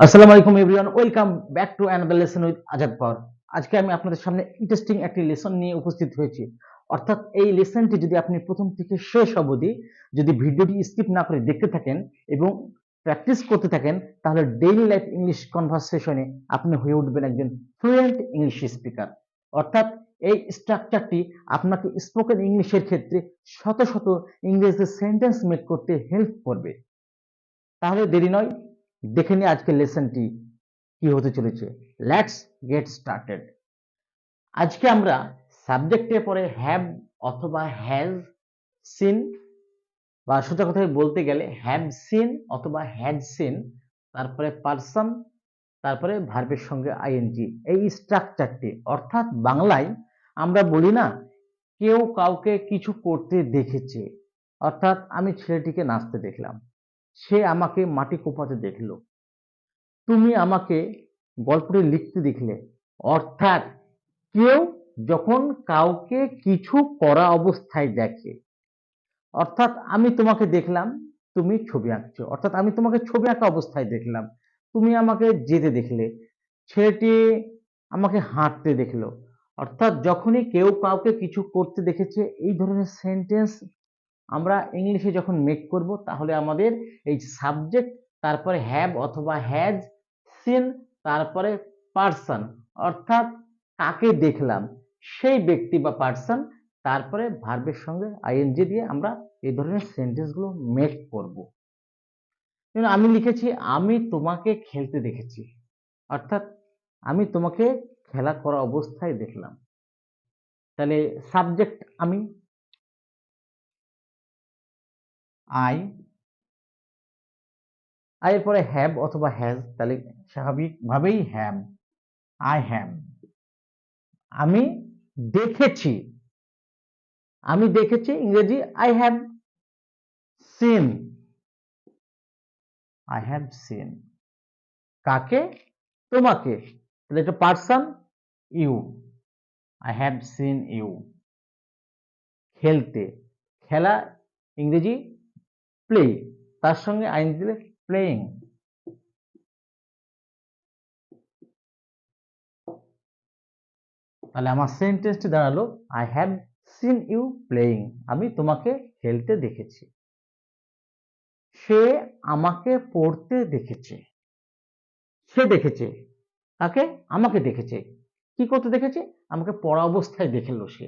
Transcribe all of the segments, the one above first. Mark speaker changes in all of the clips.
Speaker 1: আসসালামু আলাইকুম everyone welcome back to another lesson with Azad power আজকে আমি আপনাদের সামনে ইন্টারেস্টিং একটি লেসন নিয়ে উপস্থিত হয়েছি। অর্থাৎ এই লেসনটি যদি আপনি প্রথম থেকে শেষ অবধি যদি ভিডিওটি স্কিপ না করে দেখতে থাকেন এবং প্র্যাকটিস করতে থাকেন, তাহলে ডেইলি লাইফ ইংলিশ কনভারসেশনে আপনি হয়ে উঠবেন একজন ফ্লুয়েন্ট ইংলিশ স্পিকার অর্থাৎ এই স্ট্রাকচারটি আপনাকে স্পোকেন ইংলিশের ক্ষেত্রে শত শত ইংরেজি সেন্টেন্স মেক করতে হেল্প করবে। তাহলে দেরি নয় দেখে নিই আজকের লেসনটি কি হতে চলেছে। লেটস গেট স্টার্টেড আজকে আমরা সাবজেক্টে পরে হ্যাভ অথবা হ্যাজ সিন বা সোজা কথায় বলতে গেলে হ্যাভ সিন অথবা হ্যাড সিন তারপরে পারসন তারপরে ভার্বের সঙ্গে আইএনজি এই স্ট্রাকচারটি অর্থাৎ বাংলায় আমরা বলি না, কেউ কাউকে কিছু করতে দেখেছে। অর্থাৎ আমি ছেলেটিকে নাচতে দেখলাম। সে আমাকে মাটি কোপাতে দেখল। তুমি আমাকে গল্পটি লিখতে দেখলে। অর্থাৎ কেউ যখন কাউকে কিছু করা অবস্থায় দেখে, অর্থাৎ আমি তোমাকে দেখলাম, তুমি ছবি আঁকছো। অর্থাৎ আমি তোমাকে ছবি আঁকা অবস্থায় দেখলাম। তুমি আমাকে যেতে দেখলে, ছেলেটি আমাকে হাঁটতে দেখল। অর্থাৎ যখনই কেউ কাউকে কিছু করতে দেখেছে, এই ধরনের সেন্টেন্স আমরা ইংলিশে যখন মেক করব, তাহলে আমাদের এই সাবজেক্ট তারপরে হ্যাভ অথবা হ্যাজ সিন তারপরে পার্সন অর্থাৎ কাকে দেখলাম, সেই ব্যক্তি বা পার্সন তারপরে ভার্বের সঙ্গে আইএনজি দিয়ে আমরা এই ধরনের সেন্টেন্সগুলো মেক করব। আমি লিখেছি, আমি তোমাকে খেলতে দেখেছি। অর্থাৎ আমি তোমাকে খেলা করা অবস্থায় দেখলাম। তাহলে সাবজেক্ট আমি আই আই এর পরে হ্যাভ অথবা হ্যাজ তাহলে স্বাভাবিকভাবেই হ্যাভ আই হ্যাম আমি দেখেছি আমি দেখেছি, ইংরেজি I have seen I have seen কাকে? তোমাকে। তাহলে এটা person you I have seen you খেলতে। খেলা ইংরেজি প্লে তার সঙ্গে আইন দিলে প্লেয়িং তাহলে আমার সেন্টেন্সটি দাঁড়াল I have seen you playing আমি তোমাকে খেলতে দেখেছি। সে আমাকে পড়তে দেখেছে। সে দেখেছে। তাকে আমাকে দেখেছে। কি করতে দেখেছে? আমাকে পড়া অবস্থায় দেখেলো সে।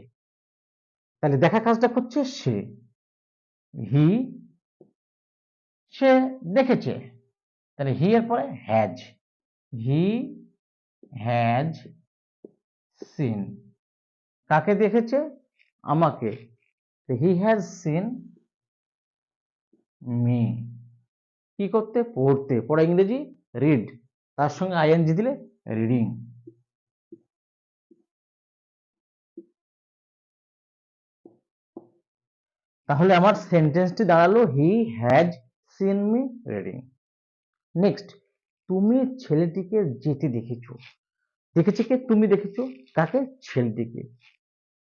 Speaker 1: তাহলে দেখা কাজটা করছে সে। হি সে দেখেছে। তাহলে হি এর পরে হ্যাজ হি হ্যাজ সিন কাকে দেখেছে? আমাকে। হি হ্যাজ সিন মি কি করতে? পড়তে। পড়া ইংরেজি? রিড তার সঙ্গে আইএনজি দিলে রিডিং তাহলে আমার সেন্টেন্সটি দাঁড়াল he has seen me reading next তুমি ছেলেটিকে যেতে দেখেছ। দেখেছে কে? তুমি দেখেছ? কাকে ছেলেটিকে।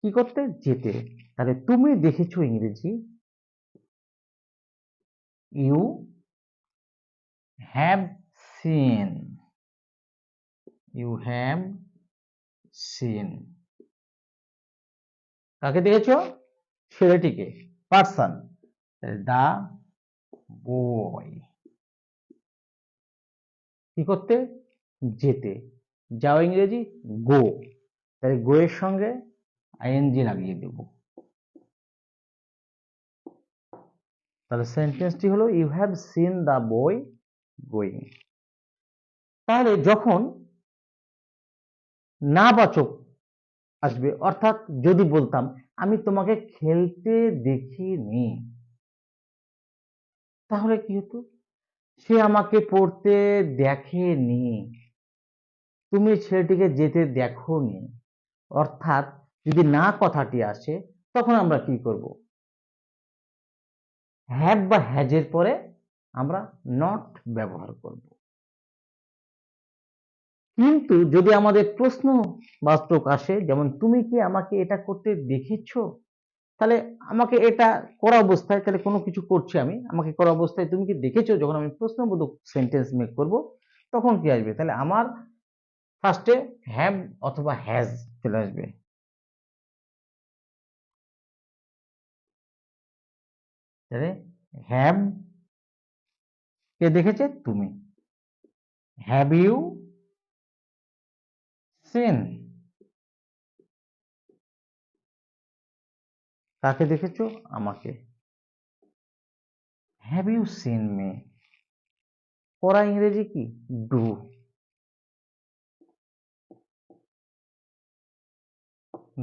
Speaker 1: কি করতে? যেতে। তাহলে তুমি দেখেছ ইংরেজি। You have seen you have seen কাকে দেখেছ? ছেলেটিকে। পার্সন দা বয় কি করতে? যেতে। যাও ইংরেজি, গো। তাহলে গো এর সঙ্গে আইএনজি লাগিয়ে দেব। তাহলে সেন্টেন্সটি হলো ইউ হ্যাভ সিন দা বই গোয়িং তাহলে যখন না বাচক আসবে, অর্থাৎ যদি বলতাম, আমি তোমাকে খেলতে দেখিনি। তাহলে কি হতো? সে আমাকে পড়তে দেখেনি। তুমি ছেলেটিকে যেতে দেখোনি। অর্থাৎ যদি না কথাটি আসে, তখন আমরা কি করব? হ্যাভ বা হ্যাজের পরে আমরা নট ব্যবহার করব। কিন্তু যদি আমাদের প্রশ্ন বাস্তব আসে, যেমন, তুমি কি আমাকে এটা করতে দেখেছ? তাহলে আমাকে এটা করা অবস্থায়, তাহলে কোনো কিছু করছি আমি, আমাকে করা অবস্থায় তুমি কি দেখেছ যখন আমি প্রশ্নবোধক সেন্টেন্স মেক করব, তখন কি আসবে? তাহলে আমার ফার্স্টে হ্যাভ অথবা হ্যাজ চলে আসবে। তাহলে হ্যাভ কে দেখেছে? তুমি। হ্যাভ ইউ সিন কাকে দেখেছ? আমাকে। হ্যাভ ইউ সিন মি পড়া ইংরেজি কি? ডু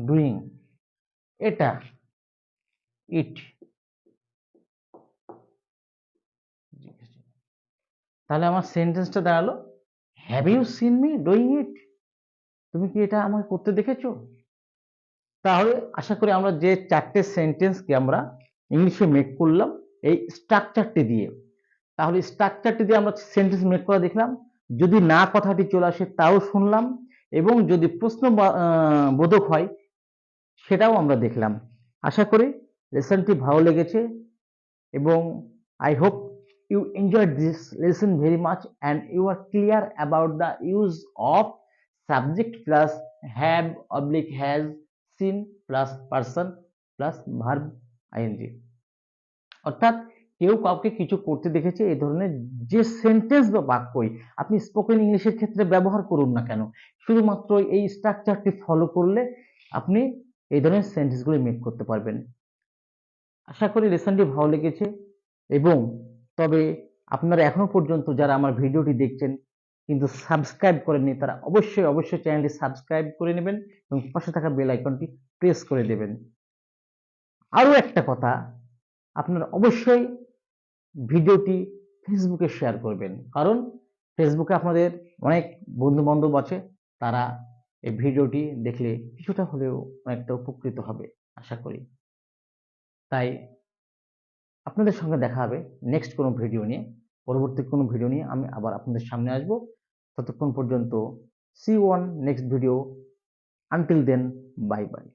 Speaker 1: ডুইং এটা। ইট তাহলে আমার সেন্টেন্সটা দাঁড়াল। Have you seen me doing it তুমি কি এটা আমাকে করতে দেখেছ? তাহলে আশা করি আমরা যে চারটে সেন্টেন্সকে আমরা ইংলিশে মেক করলাম, এই স্ট্রাকচারটি দিয়ে। তাহলে স্ট্রাকচারটি দিয়ে আমরা সেন্টেন্স মেক করা দেখলাম। যদি না কথাটি চলে আসে তাও শুনলাম এবং যদি প্রশ্ন বোধক হয় সেটাও আমরা দেখলাম। আশা করি লেসনটি ভালো লেগেছে এবং I hope you enjoy this lesson very much and you are clear about the use of subject plus have oblique has seen plus person plus verb ING অর্থাৎ কেউ কাউকে কিছু করতে দেখেছে এই ধরনের যে সেন্টেন্স বা বাক্যই আপনি স্পোকেন ইংলিশের ক্ষেত্রে ব্যবহার করুন না কেন? শুধুমাত্র এই স্ট্রাকচারটি ফলো করলে আপনি এই ধরনের সেন্টেন্সগুলি মেক করতে পারবেন। আশা করি লেসনটি ভালো লেগেছে এবং তবে আপনারা এখনও পর্যন্ত যারা আমার ভিডিওটি দেখছেন কিন্তু সাবস্ক্রাইব করেননি তারা অবশ্যই অবশ্যই চ্যানেলটি সাবস্ক্রাইব করে নেবেন এবং পাশে থাকা বেল আইকনটি প্রেস করে দেবেন। আরও একটা কথা, আপনারা অবশ্যই ভিডিওটি ফেসবুকে শেয়ার করবেন। কারণ ফেসবুকে আপনাদের অনেক বন্ধু বান্ধব আছে, তারা এই ভিডিওটি দেখলে কিছুটা হলেও অনেকটা উপকৃত হবে, আশা করি। তাই আপনাদের সঙ্গে দেখা হবে নেক্সট কোনো ভিডিও নিয়ে। পরবর্তী কোনো ভিডিও নিয়ে আমি আবার আপনাদের সামনে আসব। ততক্ষণ পর্যন্ত see one next video until then bye bye